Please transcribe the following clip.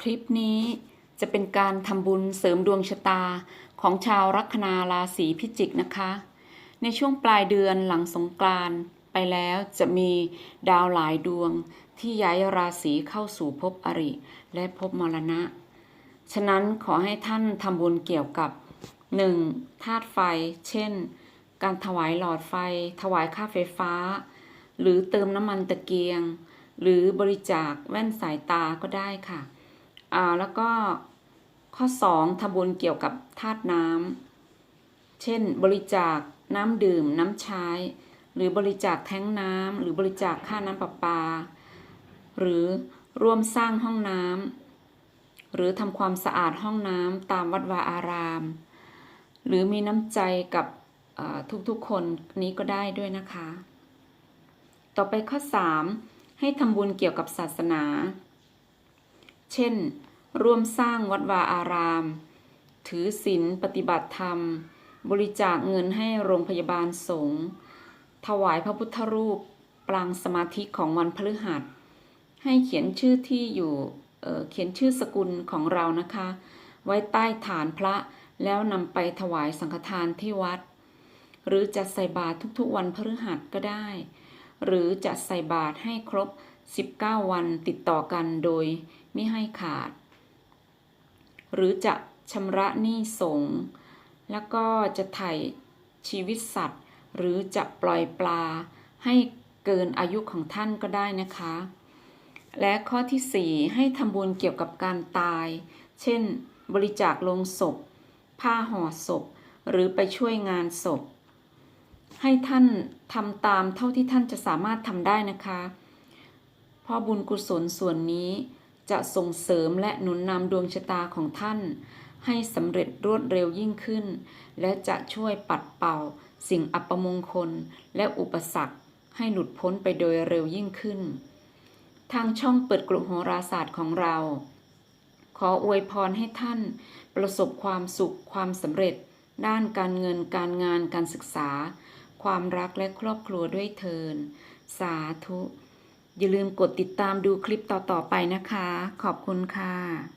คลิปนี้จะเป็นการทำบุญเสริมดวงชะตาของชาวลัคนาราศีพิจิกนะคะ ในช่วงปลายเดือนหลังสงกรานต์ไปแล้วจะมีดาวหลายดวงที่ย้ายราศีเข้าสู่ภพอริ และภพมรณะ ฉะนั้นขอให้ท่านทำบุญเกี่ยวกับ 1. ธาตุไฟ เช่น การถวายหลอดไฟ ถวายค่าไฟฟ้า หรือเติมน้ำมันตะเกียง หรือบริจาคแว่นสายตาก็ได้ค่ะ อ่าแล้วก็ข้อ 2ทำบุญเกี่ยวกับธาตุน้ำเช่น บริจาคน้ำดื่ม น้ำใช้ หรือบริจาคแท้งน้ำหรือบริจาคค่าน้ำประปา หรือร่วมสร้างห้องน้ำหรือทำความสะอาดห้องน้ำตามวัดวาอาราม หรือมีน้ำใจกับทุกๆคนนี้ก็ได้ด้วยนะคะ ต่อไปข้อ 3 ให้ทำบุญเกี่ยวกับศาสนา เช่น ร่วมสร้างวัดวาอาราม ถือศีลปฏิบัติธรรม บริจาคเงินให้โรงพยาบาลสงฆ์ถวายพระพุทธรูปปรางสมาธิของวันพฤหัส ให้เขียนชื่อที่อยู่เเขียนชื่อสกุลของเรานะคะ ไว้ใต้ฐานพระแล้วนำไปถวายสังฆทานที่วัด หรือจะใส่บาตรทุกๆวันพฤหัสก็ได้ หรือจะใส่บาตรให้ครบ 19 วันติดต่อกันโดยไม่ให้ขาด หรือจะชำระหนี้สงฆ์แล้วก็จะไถ่ชีวิตสัตว์ หรือจะปล่อยปลาให้เกินอายุของท่านก็ได้นะคะ และข้อที่ 4 ให้ทำบุญเกี่ยวกับการตาย เช่น บริจาคลงศพ ผ้าห่อศพ หรือไปช่วยงานศพ ให้ท่านทำตามเท่าที่ท่านจะสามารถทำได้นะคะเพราะบุญกุศลส่วนนี้จะส่งเสริมและหนุนนำดวงชะตาของท่าน ให้สำเร็จรวดเร็วยิ่งขึ้น และจะช่วยปัดเป่า สิ่งอัปมงคลและอุปสรรค ให้หลุดพ้นไปโดยเร็วยิ่งขึ้น ทางช่องเปิดกลุ่มโหราศาสตร์ของเรา ขออวยพรให้ท่าน ประสบความสุขความสำเร็จ ด้านการเงินการงานการศึกษา ความรักและครอบครัวด้วยเทิน สาธุ อย่าลืมกดติดตามดูคลิปต่อๆไปนะคะ ขอบคุณค่ะ